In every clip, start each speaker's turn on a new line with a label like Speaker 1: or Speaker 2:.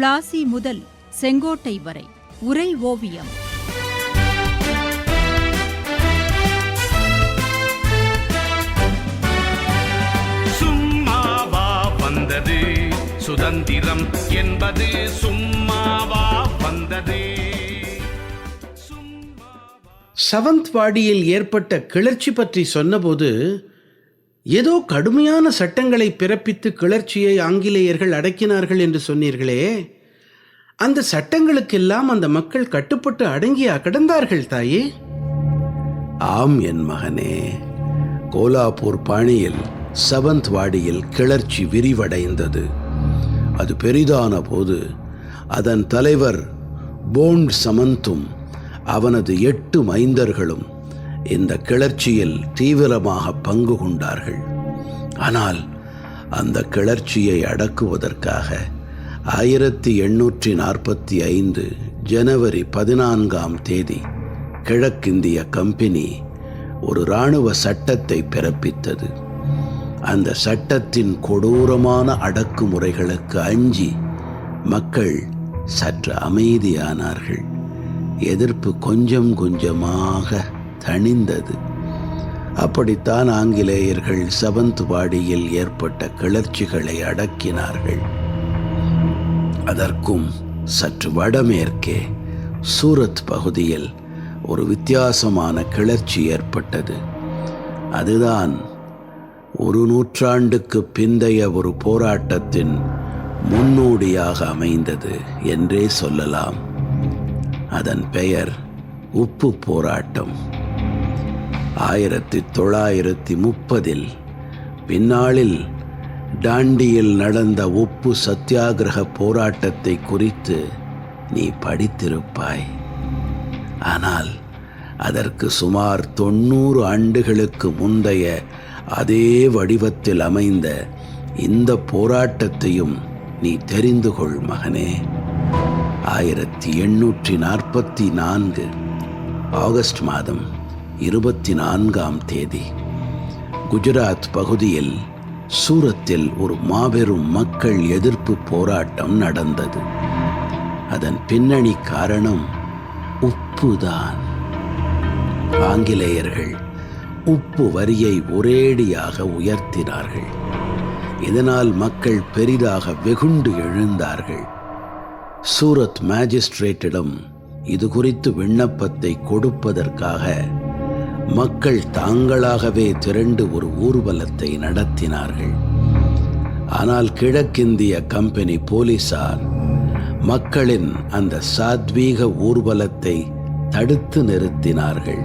Speaker 1: பிளாசி முதல் செங்கோட்டை வரை உரை ஓவியம்.
Speaker 2: சும்மாவா வந்தது. சுதந்திரம் என்பது சும்மாவா வந்தது.
Speaker 3: சவந்த்வாடியில் ஏற்பட்ட கிளர்ச்சி பற்றி சொன்னபோது ஏதோ கடுமையான சட்டங்களை பிறப்பித்து கிளர்ச்சியை ஆங்கிலேயர்கள் அடக்கினார்கள் என்று சொன்னீர்களே. அந்த சட்டங்களுக்கெல்லாம் அந்த மக்கள் கட்டுப்பட்டு அடங்கியா கிடந்தார்கள் தாயே? ஆம் என் மகனே. கோலாப்பூர் பாணியில் சவந்த்வாடியில் கிளர்ச்சி விரிவடைந்தது. அது பெரிதான போது அதன் தலைவர் போண்ட் சமந்தும் அவனது எட்டு மைந்தர்களும் இந்த கிளர்ச்சியில் தீவிரமாக பங்கு கொண்டார்கள். ஆனால் அந்த கிளர்ச்சியை அடக்குவதற்காக ஆயிரத்தி எண்ணூற்றி நாற்பத்தி ஐந்து ஜனவரி பதினான்காம் தேதி கிழக்கிந்திய கம்பெனி ஒரு இராணுவ சட்டத்தை பிறப்பித்தது. அந்த சட்டத்தின் கொடூரமான அடக்குமுறைகளுக்கு அஞ்சி மக்கள் சற்று அமைதியானார்கள். எதிர்ப்பு கொஞ்சம் கொஞ்சமாக தணிந்தது. அப்படித்தான் ஆங்கிலேயர்கள் சவந்த்வாடியில் ஏற்பட்ட கிளர்ச்சிகளை அடக்கினார்கள். அதற்கும் சற்று வடமேற்கே சூரத் பகுதியில் ஒரு வித்தியாசமான கிளர்ச்சி ஏற்பட்டது. அதுதான் ஒரு நூற்றாண்டுக்கு பிந்தைய ஒரு போராட்டத்தின் முன்னோடியாக அமைந்தது என்றே சொல்லலாம். அதன் பெயர் உப்பு போராட்டம். ஆயிரத்தி தொள்ளாயிரத்தி முப்பதில் பின்னாளில் டாண்டியில் நடந்த உப்பு சத்தியாகிரக போராட்டத்தை குறித்து நீ படித்திருப்பாய். ஆனால் அதற்கு சுமார் தொண்ணூறு ஆண்டுகளுக்கு முந்தைய அதே வடிவத்தில் அமைந்த இந்த போராட்டத்தையும் நீ தெரிந்து கொள் மகனே. ஆயிரத்தி எண்ணூற்றி நாற்பத்தி நான்கு ஆகஸ்ட் மாதம் இருபத்தி நான்காம் தேதி. குஜராத் பகுதியில் சூரத்தில் ஒரு மாபெரும் மக்கள் எதிர்ப்பு போராட்டம் நடந்தது. அதன் பின்னணி காரணம் உப்புதான். ஆங்கிலேயர்கள் உப்பு வரியை ஒரேடியாக உயர்த்தினார்கள். இதனால் மக்கள் பெரிதாக வெகுண்டு எழுந்தார்கள். சூரத் மேஜிஸ்ட்ரேட்டிடம் இது குறித்து விண்ணப்பத்தை கொடுப்பதற்காக மக்கள் தாங்களாகவே திரண்டு ஒரு ஊர்வலத்தை நடத்தினார்கள். ஆனால் கிழக்கிந்திய கம்பெனி போலீசார் மக்களின் அந்த சாத்வீக ஊர்வலத்தை தடுத்து நிறுத்தினார்கள்.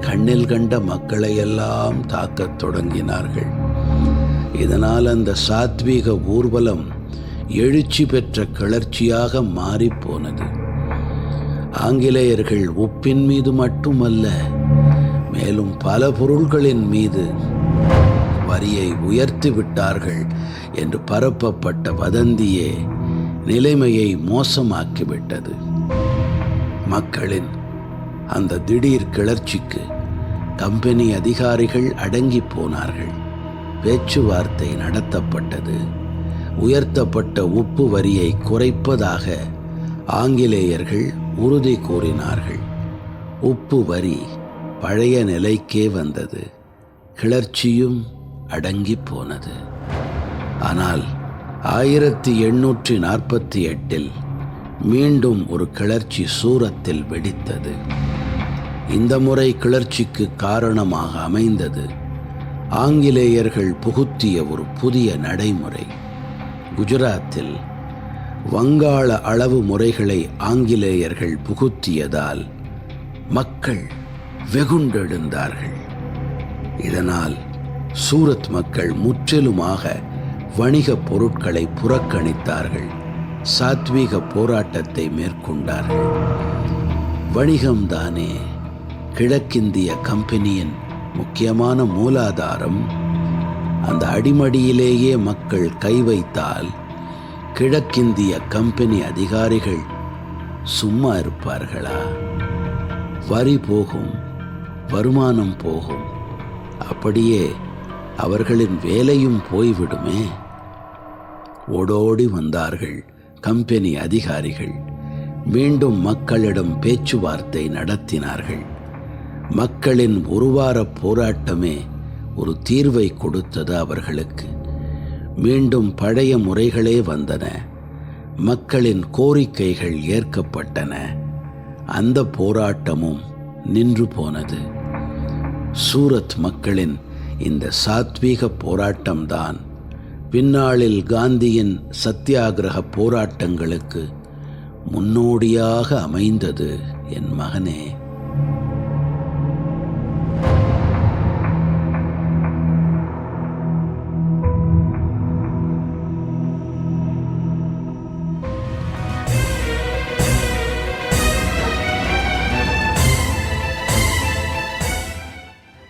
Speaker 3: கண்ணில் கண்ட மக்களையெல்லாம் தாக்கத் தொடங்கினார்கள். இதனால் அந்த சாத்வீக ஊர்வலம் எழுச்சி பெற்ற கிளர்ச்சியாக மாறிப்போனது ஆங்கிலேயர்கள் உப்பின் மீது மட்டுமல்ல மேலும் பல பொருள்களின் மீது வரியை உயர்த்தி விட்டார்கள் என்று பரப்பப்பட்ட வதந்தியே நிலைமையை மோசமாக்கிவிட்டது. மக்களின் அந்த திடீர் கிளர்ச்சிக்கு கம்பெனி அதிகாரிகள் அடங்கி போனார்கள். பேச்சுவார்த்தை நடத்தப்பட்டது. உயர்த்தப்பட்ட உப்பு வரியை குறைப்பதாக ஆங்கிலேயர்கள் உறுதி கூறினார்கள். உப்பு வரி பழைய நிலைக்கே வந்தது. கிளர்ச்சியும் அடங்கி போனது. ஆனால் ஆயிரத்தி எண்ணூற்றி நாற்பத்தி எட்டில் மீண்டும் ஒரு கிளர்ச்சி சூரத்தில் வெடித்தது. இந்த முறை கிளர்ச்சிக்கு காரணமாக அமைந்தது ஆங்கிலேயர்கள் புகுத்திய ஒரு புதிய நடைமுறை. குஜராத்தில் வங்காள அளவு முறைகளை ஆங்கிலேயர்கள் புகுத்தியதால் மக்கள் வெகுண்டெழுந்தார்கள். இதனால் சூரத் மக்கள் முற்றிலுமாக வணிகப் பொருட்களை புறக்கணித்தார்கள். சாத்வீக போராட்டத்தை மேற்கொண்டார்கள். வணிகம்தானே கிழக்கிந்திய கம்பெனியின் முக்கியமான மூலாதாரம். அந்த அடிமடியிலேயே மக்கள் கை வைத்தால் கிழக்கிந்திய கம்பெனி அதிகாரிகள் சும்மா இருப்பார்களா? வரி போகும். வருமானம் போகும். அப்படியே அவர்களின் வேலையும் போய்விடுமே. ஓடோடி வந்தார்கள் கம்பெனி அதிகாரிகள். மீண்டும் மக்களிடம் பேச்சுவார்த்தை நடத்தினார்கள். மக்களின் ஒருவார போராட்டமே ஒரு தீர்வை கொடுத்தது அவர்களுக்கு. மீண்டும் பழைய முறைகளே வந்தன. மக்களின் கோரிக்கைகள் ஏற்கப்பட்டன. அந்த போராட்டமும் நின்று போனது. சூரத் மக்களின் இந்த சாத்வீக போராட்டம்தான். பின்னாளில் காந்தியின் சத்தியாகிரக போராட்டங்களுக்கு முன்னோடியாக அமைந்தது என் மகனே.